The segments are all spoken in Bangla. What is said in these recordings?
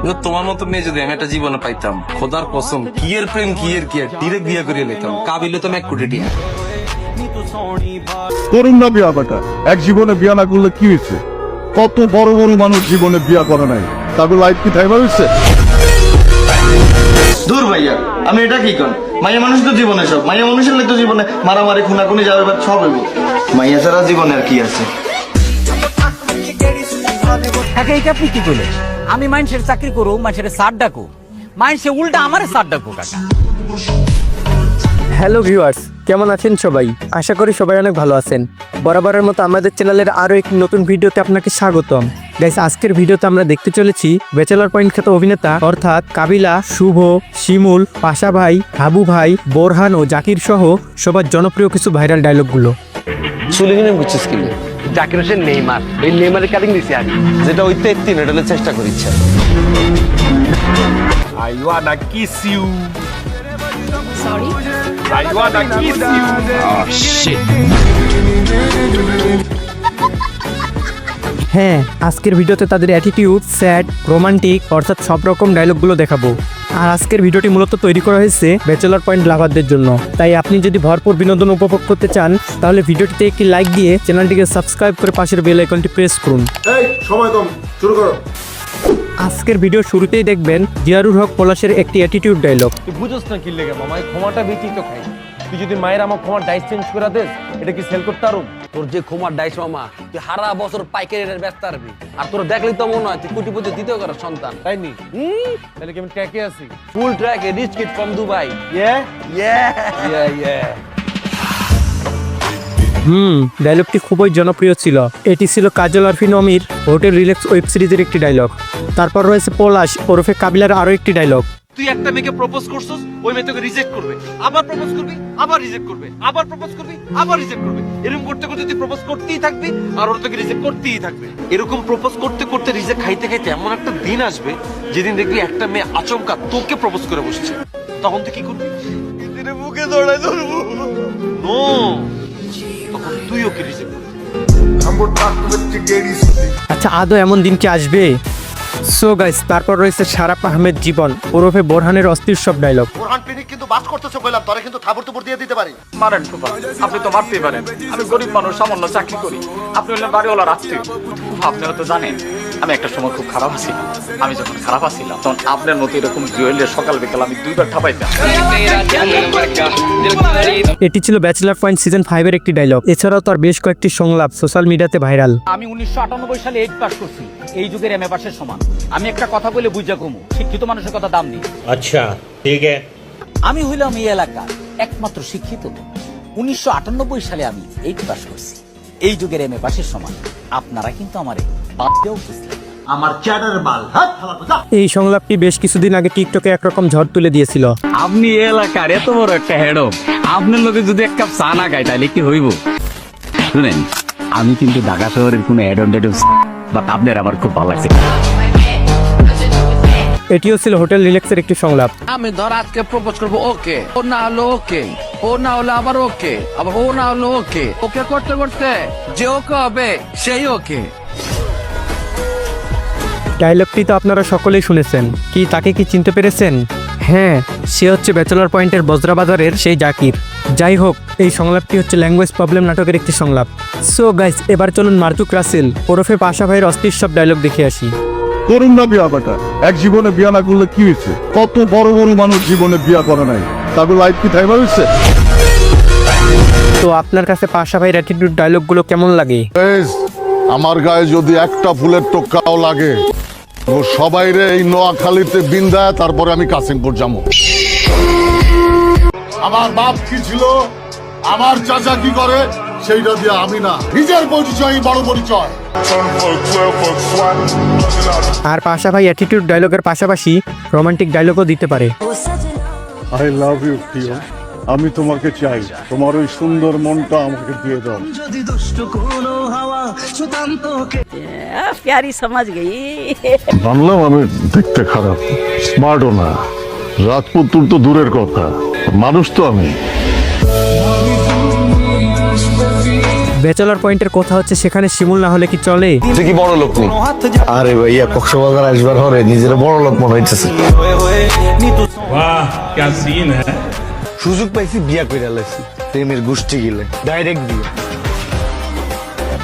কিন্তু তোমার মতো মেয়ে যদি আমি একটা জীবনে পাইতাম খোদার কসম কি এর প্রেম কি এর কি ডিরেক্ট বিয়ে করিয়ে নিতাম কাবিলে তো এক কোটি টিয়া। করুন না বিয়া বেটা এক জীবনে বিয়া না করলে কি হয়েছে? কত বড় বড় মানুষ জীবনে বিয়া করে নাই। তাদের লাইফ কি থাইবা হয়েছে দূর ভাইয়া আমি এটা কি কর মাইয়া মানুষ তো জীবনে সব মাইয়া মানুষের তো জীবনে মারামারি খুনাখুনি যাবে এবার সব হইব। মাইয়া ছাড়া জীবনে আর কি আছে? এইটা আপনি কি করলেন? আমি মানুষের চাকরি করো মানুষের সার ডাকো মানুষে উল্টা আমার সার ডাকো কাকা। হ্যালো ভিউয়ার্স কেমন আছেন সবাই? আশা করি সবাই অনেক ভালো আছেন। বরাবরের মতো আমাদের চ্যানেলের আরও একটি নতুন ভিডিওতে আপনাকে স্বাগতম। গাইস আজকের ভিডিওতে আমরা দেখতে চলেছি ব্যাচেলর পয়েন্ট খ্যাত অভিনেতা অর্থাৎ কাবিলা শুভ শিমুল পাশা ভাই হাবু ভাই বোরহান ও জাকির সহ সবার জনপ্রিয় কিছু ভাইরাল ডায়লগগুলো চুলে কিনে বুঝছিস কি? জাকির হোসেন নেইমার ওই নেইমারের কাটিং দিছি আমি যেটা ওইতে তিন এটা চেষ্টা করিচ্ছে I wanna kiss you. Sorry? I wanna kiss you. Oh shit. হ্যাঁ আজকের ভিডিওতে তাদের অ্যাটিটিউড স্যাড রোমান্টিক অর্থাৎ সব রকম ডায়লগগুলো দেখাবো আর আজকের ভিডিওটি মূলত তৈরি করা হয়েছে ব্যাচেলর পয়েন্ট লাভারদের জন্য। তাই আপনি যদি ভরপুর বিনোদন উপভোগ করতে চান তাহলে ভিডিওটিতে একটি লাইক দিয়ে চ্যানেলটিকে সাবস্ক্রাইব করে পাশের বেল আইকনটি প্রেস করুন। সময় কম শুরু করো। আজকের ভিডিও শুরুতেই দেখবেন জিয়ারুল হক পলাশের একটি অ্যাটিটিউড ডায়লগ তুই বুঝোস না কি লেগে মামা এই ক্ষমাটা বেশি তো খাই। তুই যদি মায়ের আমার ক্ষমার ডাইস চেঞ্জ করে দেস এটা কি সেল করতে পারো তোর যে ক্ষমার ডাইস মামা তুই হারা বছর পাইকারি রেট ব্যস্ত পারবি আর তোর দেখলি তো মনে হয় তুই কোটিপতি দ্বিতীয় করার সন্তান। তাই নি? তাহলে কি আমি ট্র্যাকে আছি? ফুল ট্র্যাকে রিচ কিট ফ্রম দুবাই ইয়ে ইয়ে? ইয়ে ইয়ে হুম ডায়লগটি খুবই জনপ্রিয় ছিল। এটি ছিল কাজল আরফিন অমির হোটেল রিল্যাক্স ওয়েব সিরিজের একটি ডায়লগ তারপর রয়েছে পলাশ ওরফে কাবিলার আরও একটি ডায়লগ তুই একটা মেয়েকে প্রপোজ করছিস ওই মেয়ে তোকে রিজেক্ট করবে। আবার প্রপোজ করবি আবার রিজেক্ট করবে আবার প্রপোজ করবি আবার রিজেক্ট করবে। এরকম করতে করতে তুই প্রপোজ করতেই থাকবি আর ওর তোকে রিজেক্ট করতেই থাকবে। এরকম প্রপোজ করতে করতে রিজেক্ট খাইতে খাইতে এমন একটা দিন আসবে যেদিন দেখবি একটা মেয়ে আচমকা তোকে প্রপোজ করে বসছে। তখন তুই কি করবি? দিনে মুখে দৌড়াই ধরবো। নো তখন তুই ওকে রিজেক্ট করবি। আচ্ছা আদৌ এমন দিন কি আসবে? সো গাইস তারপর রয়েছে সারাপ আহমেদ জীবন। ওরফে বোরহানের অস্থির সব ডায়লগ বোরহান পিনিক কিন্তু বাস করতেছে কইলাম তোরে কিন্তু থাবর তুবর দিয়ে দিতে পারি। মারেন ফুফা আপনি তো মারতেই পারেন। আমি গরিব মানুষ সামান্য চাকরি করি। আপনি হলেন বাড়িওয়ালার আত্মীয়। আপনারা তো জানেন আমি একটা সময় খুব খারাপ আছি আমি যখন খারাপ আছিলাম তখন আপনার মতো এরকম জুয়েলের সকাল বিকাল আমি দুইবার ঠাপাইতাম এটি ছিল ব্যাচেলার পয়েন্ট সিজন ফাইভের একটি ডায়লগ এছাড়াও তার বেশ কয়েকটি সংলাপ সোশ্যাল মিডিয়াতে ভাইরাল আমি উনিশশো আটানব্বই সালে এইট পাস করছি। এই যুগের এম এ পাশের সমান। আমি একটা কথা বলে বুঝা কমু শিক্ষিত মানুষের কথা দাম নেই। আচ্ছা ঠিক আমি হইলাম এই এলাকার একমাত্র শিক্ষিত উনিশশো আটানব্বই সালে আমি এইট পাস করছি। এই যুগের এম এ পাসের সমান আপনারা কিন্তু আমার এই সংলাপটি বেশ কিছুদিন আগে টিকটকে একরকম ঝড় তুলে দিয়েছিল। আপনি এলাকার এত বড় একটা হেডম আপনার লোকে যদি এক কাপ চা না খাই তাহলে কি হইব? শুনেন আমি কিন্তু ঢাকা শহরের কোনো হেডম টেডম বাট আপনার আমার খুব ভালো লাগছে। এটিও ছিল হোটেল রিল্যাক্সের একটি সংলাপ। আমি ধর আজকে প্রপোজ করব ওকে। ও না হলো ওকে। ও না হলে আবার ওকে আবার ও না হলো ওকে। ওকে করতে করতে যে ওকে হবে সেই ওকে। ডায়লগটি তো আপনারা সকলেই শুনেছেন। কি তাকে কি চিনতে পেরেছেন? হ্যাঁ সে হচ্ছে ব্যাচেলর পয়েন্টের বজ্রাবাজারের সেই জাকির। যাই হোক এই সংলাপটি হচ্ছে ল্যাঙ্গুয়েজ প্রবলেম নাটকের একটি সংলাপ। সো গাইস এবার চলুন মার্তুক রাসেল ওরফে পাশা ভাইয়ের অস্থির সব ডায়লগ দেখে আসি। করুন না বিয়া বেটা এক জীবনে বিয়া না করলে কি হয়েছে? কত বড় বড় মানুষ জীবনে বিয়া করে নাই। তাদের লাইফ কি থাইবা হয়েছে? তো আপনার কাছে পাশা ভাইয়ের অ্যাটিটিউড ডায়লগগুলো কেমন লাগে? আমার গায়ে যদি একটা ফুলের টোকাও লাগে ও সবাই রে এই নোয়াখালীতে বিন্দায় তারপরে আমি কাসিমপুর যাব। আমার বাপ কি ছিল? আমার চাচা কি করে? সেইটা দিয়ে আমি না। নিজের পরিচয় বড় পরিচয়। আর পাশা ভাই অ্যাটিটিউড ডায়লগের পাশাপাশি রোমান্টিক ডায়লগও দিতে পারে। আই লাভ ইউ প্রিয় আমি তোমাকে চাই। তোমার ওই সুন্দর মনটা আমাকে দিয়ে দাও। যদি দুষ্ট কোন হাওয়া সুতান্তকে প্যারি সমাজ গই। জানলাম আমি দেখতে খারাপ। স্মার্টও না। রাজপুত্র তো দূরের কথা। মানুষ তো আমি। ব্যাচেলার পয়েন্টের কথা হচ্ছে সেখানে শিমুল না হলে কি চলে? তুই কি বড় লোক আরে ভাইয়া কক্সবাজার আসবার হরে নিজের বড় লোক মনে হইতেছে। সুযোগ পাইছি বিয়া কইরা লাইছি প্রেমের গোষ্ঠী গিলে ডাইরেক্ট বিয়ে।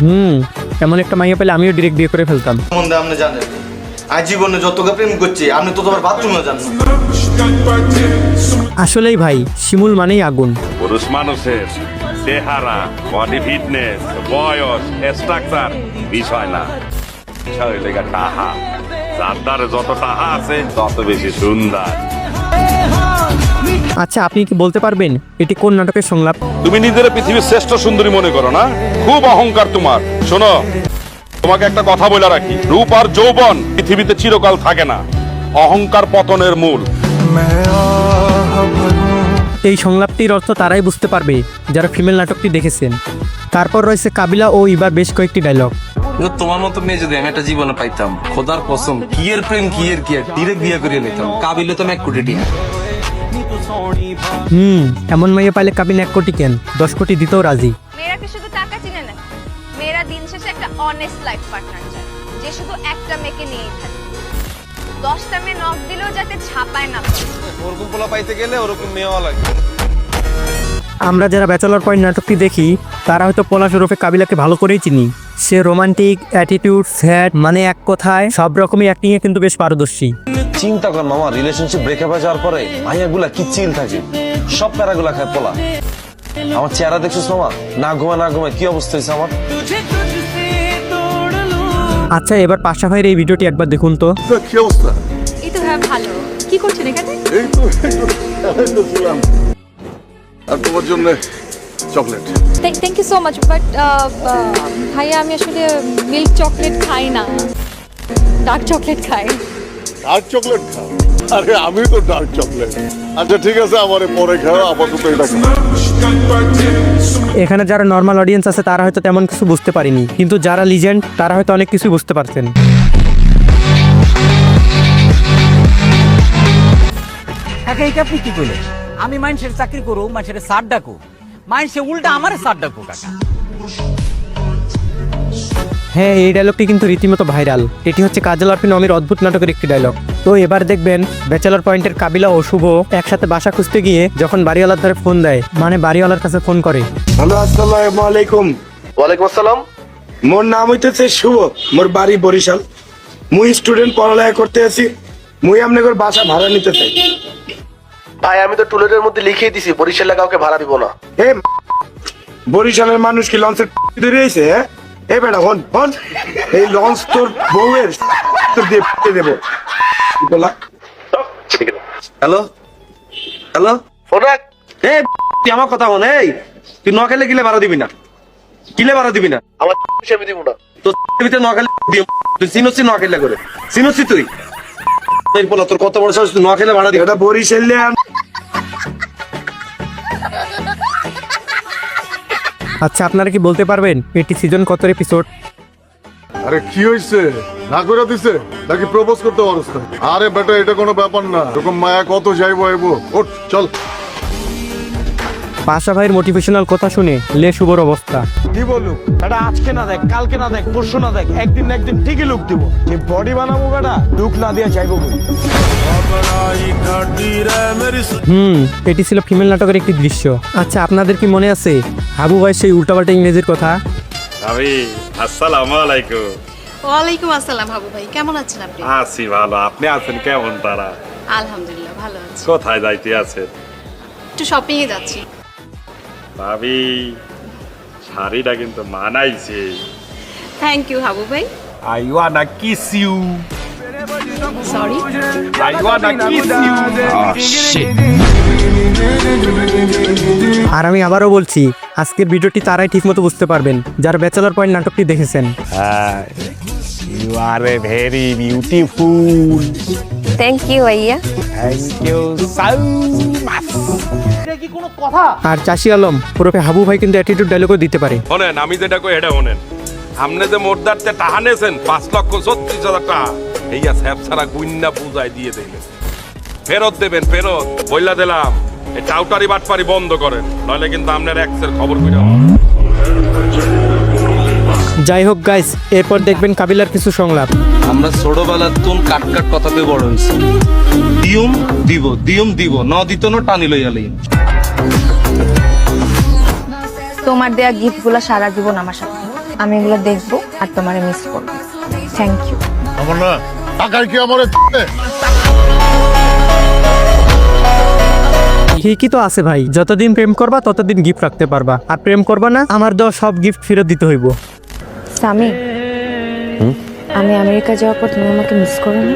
হুম এমন একটা মাইয়া পেলে আমিও ডিরেক্ট বিয়ে করে ফেলতাম। সম্বন্ধে আপনি জানেন আজ জীবনে যতটা প্রেম করছি আপনি তো তোমার বাথরুমে জানেন আসলেই ভাই শিমুল মানেই আগুন। পুরুষ মানুষের চেহারা বডি ফিটনেস বয়স স্ট্রাকচার বিষয় না। বিষয় হইলে টাহা। যার দ্বারে যত টাহা আছে তত বেশি সুন্দর। আচ্ছা আপনি কি বলতে পারবেন? এটি কোন নাটকের সংলাপ? তুমি নিজের পৃথিবীর শ্রেষ্ঠ সুন্দরী মনে করো না? খুব অহংকার তোমার। শোনো তোমাকে একটা কথা বলে রাখি। রূপ আর যৌবন পৃথিবীতে চিরকাল থাকে না। অহংকার পতনের মূল। এই সংলাপটির অর্থ তারাই বুঝতে পারবে যারা ফিমেল নাটকটি দেখেছেন। তারপর রয়েছে কাবিলা ও ইবার বেশ কয়েকটি ডায়লগ কিন্তু তোমার মতো মেয়ে যদি আমি একটা জীবনে পাইতাম খোদার কসম কি এর প্রেম কি এর কি ডিরেক্ট বিয়ে করিয়ে নিতাম কাবিলে তো এক কোটি টিয়া। হুম এমন মাইয়া পাইলে কাবিন এক কোটি কেন? দশ কোটি দিতেও রাজি। মেয়েরা কি শুধু টাকা চিনে না মেয়েরা দিন শেষে একটা অনেস্ট লাইফ পার্টনার চায় যে শুধু একটা মেয়েকে নিয়েই থাকে। দশটা মেয়ে নখ দিলেও যাতে ছাপায় না ওরকম পোলা পাইতে গেলে ওরকম মেয়েও লাগে। আমরা যারা ব্যাচেলর পয়েন্ট নাটকটি দেখি তারা হয়তো পলাশ ওরফে কাবিলাকে ভালো করেই চিনি। সে রোমান্টিক অ্যাটিটিউড স্যাড মানে এক কথায় সব রকমই অ্যাক্টিংয়ে কিন্তু বেশ পারদর্শী। চিন্তা কর মামা রিলেশনশিপ ব্রেকআপ হয়ে যাওয়ার পরে মাইয়াগুলা কি চিল থাকে? সব প্যারাগুলা খায় পোলা। আমার চেহারা দেখছিস মামা? না ঘুমা না ঘুমা কি অবস্থা হয়েছে আমার? আচ্ছা এবার পাশা ভাইয়ের এই ভিডিওটি একবার দেখুন তো। কি অবস্থা? এই তো হ্যাঁ ভালো। কি করছেন এখানে? এই তো। আর তোমার জন্য chocolate. Thank you so much but ভাইয়া আমি আসলে মিল্ক চকলেট খাই না। ডার্ক চকলেট খাই। ডার্ক চকলেট খাও? আরে আমি তো ডার্ক চকলেট আচ্ছা ঠিক আছে আমার পরে খাও আপাতত এটা এখানে যারা নর্মাল অডিয়েন্স আছে তারা হয়তো তেমন কিছু বুঝতে পারেনি। কিন্তু যারা লিজেন্ড তারা হয়তো অনেক কিছু বুঝতে পারছেন। কাকা এই আপনি কি করলেন? আমি মানুষের চাকরি করো মানুষের সার ডাকো মানুষে উল্টা আমার সার ডাকো কাকা। হ্যাঁ এই ডায়লগটি কিন্তু রীতিমতো ভাইরাল এটি হচ্ছে কাজল আরফিন অমির অদ্ভুত নাটকের একটি ডায়লগ তো এবার দেখবেন ব্যাচেলর পয়েন্টের কাবিলা ও শুভ একসাথে বাসা খুঁজতে গিয়ে যখন বাড়িওয়ালার ধারে ফোন দেয় মানে বাড়িওয়ালার কাছে ফোন করে। হ্যালো আসসালামু আলাইকুম। ওয়ালাইকুম আসসালাম। মোর নাম হইতেছে শুভ মোর বাড়ি বরিশাল। মুই স্টুডেন্ট পড়ালেখা করতে আছি মুই আপনাদের বাসা ভাড়া নিতে চাই। ভাই আমি তো টুলেটের মধ্যে লিখিয়ে দিছি বরিশালে কাউকে ভাড়া দিব না। এ বরিশালের মানুষ কি লঞ্চের ধরে রয়েছে হ্যাঁ? এ বেটা হন হন। এই লঞ্চ তোর বউয়ের তোর দিয়ে পেতে দেবো। বলা হ্যালো? হ্যালো? ফোন রাখ। এই তুই আমার কথা হন এই। তুই নখালে কিলে ভাড়া দিবি না। কিলে ভাড়া দিবি না। আমার আমি দিব না। তো ভিতরে নখালে দিও। তুই চিনছি নখালে করে। চিনছি তুই। বলা তোর কত বড় সাহস? তুই নখালে ভাড়া দিবি। এটা বরিশালে আচ্ছা আপনারা কি বলতে পারবেন? এটি সিজন কত এপিসোড আরে কি হয়েছে না করে দিছে? নাকি প্রপোজ করতে না? আরে বেটা এটা কোনো ব্যাপার না। এরকম মায়া কত যাইবো আইবো। ওঠ চল। পাশা ভাইয়ের মোটিভেশনাল কথা শুনে লে শুভর অবস্থা। কি বলুক? এটা আজকে না দেখ কালকে না দেখ পরশু না দেখ একদিন না একদিন ঠিকই লুক দিব। যে বডি বানাবো বেটা লুক না দিয়ে যাইবো বলি। হুম এটি ছিল ফিমেল নাটকের একটি দৃশ্য। আচ্ছা আপনাদের কি মনে আছে? হাবু ভাই সেই উল্টাপাল্টা ইংরেজির কথা? আমি আসসালামু আলাইকুম। ওয়ালাইকুম আসসালাম হাবু ভাই কেমন আছেন আপনি? আছি ভালো আপনি আছেন? কেমন তারা? আলহামদুলিল্লাহ ভালো আছি। কোথায় যাইতে আছেন? একটু শপিং এ যাচ্ছি। ভাবি শাড়িটা কিন্তু মানাইছে। থ্যাংক ইউ হাবু ভাই। I wanna kiss you sorry I wanna kiss you আর আমি আবারও বলছি আজকের ভিডিওটি তারাই ঠিকমতো বুঝতে পারবেন যারা ব্যাচেলর পয়েন্ট নাটকটি দেখেছেন। You are a very beautiful thank you ভাইয়া। থ্যাংক ইউ সো মাচ আর চাষি আলম ওরফে হাবু ভাই কিন্তু অ্যাটিটিউড ডায়লগও দিতে পারে। শোনেন আমি যেটা কই এটা শোনেন আপনি যে মোটদারতে টাহা নেছেন পাঁচ লক্ষ ছত্রিশ হাজার টাকা এইয়া স্যাপ ছাড়া গুইন্না পূজায় দিয়ে দিলেন ফেরত দেবেন ফেরত। বইলা দিলাম। এই টাউটারি বাটপারি বন্ধ করেন। নইলে কিন্তু আপনার এক্সের খবর কইরা যাই হোক গাইস এরপর দেখবেন কাবিলার কিছু সংলাপ। আমরা ছোটবেলার তুন কাট কাট কথাতে বড় হয়েছি। দিয়ম দিব দিয়ম দিব ন দিত ন টানি লইয়া লই তোমার দেয়া গিফটগুলো সারা জীবন আমার সাথে। আমি এগুলো দেখব আর তোমারে মিস করব। থ্যাংক ইউ আমার না টাকার কি আমার ঠিকই তো আছে ভাই যতদিন প্রেম করবা ততদিন গিফট রাখতে পারবা। আর প্রেম করবা না আমার দেওয়া সব গিফট ফেরত দিতে হইব। সামি আমি আমেরিকা যাওয়ার পর তুমি আমাকে মিস করো না?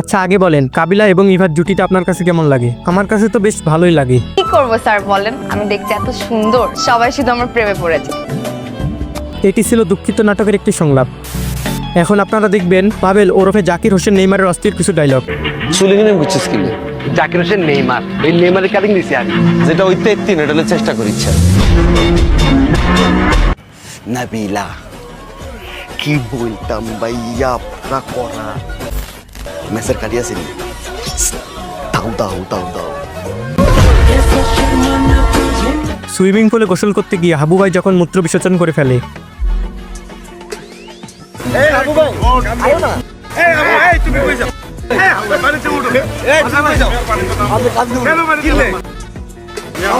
আচ্ছা আগে বলেন কাবিলা এবং ইভার জুটিটা আপনার কাছে কেমন লাগে? আমার কাছে তো বেশ ভালোই লাগে। কি করব স্যার বলেন? আমি দেখতে এত সুন্দর সবাই শুধু আমার প্রেমে পড়েছে। এটি ছিল দুঃখিত নাটকের একটি সংলাপ। এখন আপনারা দেখবেন পাবেল ওরফে জাকির হোসেন নেইমারের অস্থির কিছু ডায়লগ বুঝছিস কিলে জাকির হোসেন নেইমার। এই নেইমারের কাটিং দিছি আমি। যেটা ওইতে একদিন এটা চেষ্টা করিচ্ছে নাবিলা কি বলতাম ভাইয়া আপনারা করা? মেসের কাটি আছে দাও দাও দাও দাও। সুইমিং পুলে গোসল করতে গিয়ে হাবু ভাই যখন মূত্র বিসর্জন করে ফেলে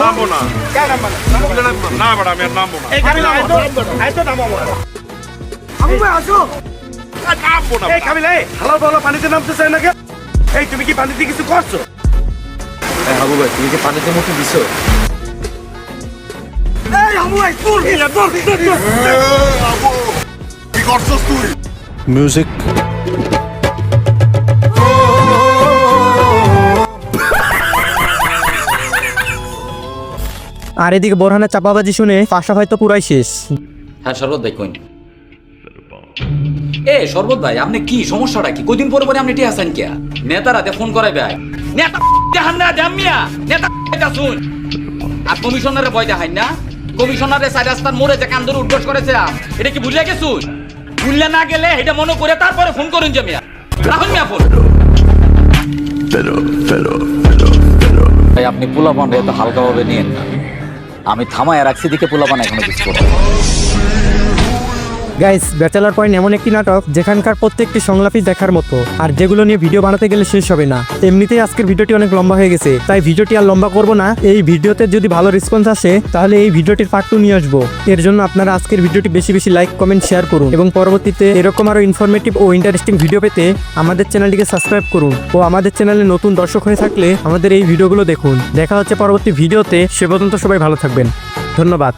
নামবো না। না? বেটা আমি আর নামবো না। নামবো না। এই কাবিলা এই। হালাল ভালো পানিতে নামতে চাই না কে এই তুমি কি পানিতে কিছু করছ? হাবু ভাই তুমি কি পানিতে মুখে দিছো? এই আমু ভাই দূর দূর দূর দূর মিউজিক আর এদিকে বোরহানের চাপাবাজি শুনে পাশা হয়তো পুরাই শেষ। হ্যাঁ শরবত ভাই কইন। এ শরবত ভাই আপনি কি সমস্যাটা কি? কদিন পরে পরে আপনি টি হাসান কে? নেতারা ফোন করাই ভাই নেতা দেখান না জামিয়া নেতা এটা শুন আর কমিশনারে ভয় দেখাই না। কমিশনারে সাইড রাস্তার মোড়ে যে কান্দর উদ্ঘোষ করেছে এটা কি ভুলে গেছুন? ভুললে না গেলে এটা মনে করে তারপরে ফোন করুন যে মিয়া। রাহুল মিয়া ফোন। ভাই আপনি পোলাপান এত হালকাভাবে নিয়েন না। আমি থামায় রাখছি দিকে পোলাপান এখনও কিছু করতে গাইস ব্যাচেলার পয়েন্ট এমন একটি নাটক, যেখানকার প্রত্যেকটি সংলাপই দেখার মতো। আর যেগুলো নিয়ে ভিডিও বানাতে গেলে শেষ হবে না। এমনিতেই আজকের ভিডিওটি অনেক লম্বা হয়ে গেছে। তাই ভিডিওটি আর লম্বা করব না। এই ভিডিওতে যদি ভালো রেসপন্স আসে, তাহলে এই ভিডিওটির পার্ট টু নিয়ে আসব। এর জন্য আপনারা আজকের ভিডিওটি বেশি বেশি লাইক কমেন্ট শেয়ার করুন। এবং পরবর্তীতে এরকম আরও ইনফরমেটিভ ও ইন্টারেস্টিং ভিডিও পেতে আমাদের চ্যানেলটিকে সাবস্ক্রাইব করুন। ও আমাদের চ্যানেলে নতুন দর্শক হয়ে থাকলে আমাদের এই ভিডিওগুলো দেখুন। দেখা হচ্ছে পরবর্তী ভিডিওতে সে পর্যন্ত সবাই ভালো থাকবেন। ধন্যবাদ।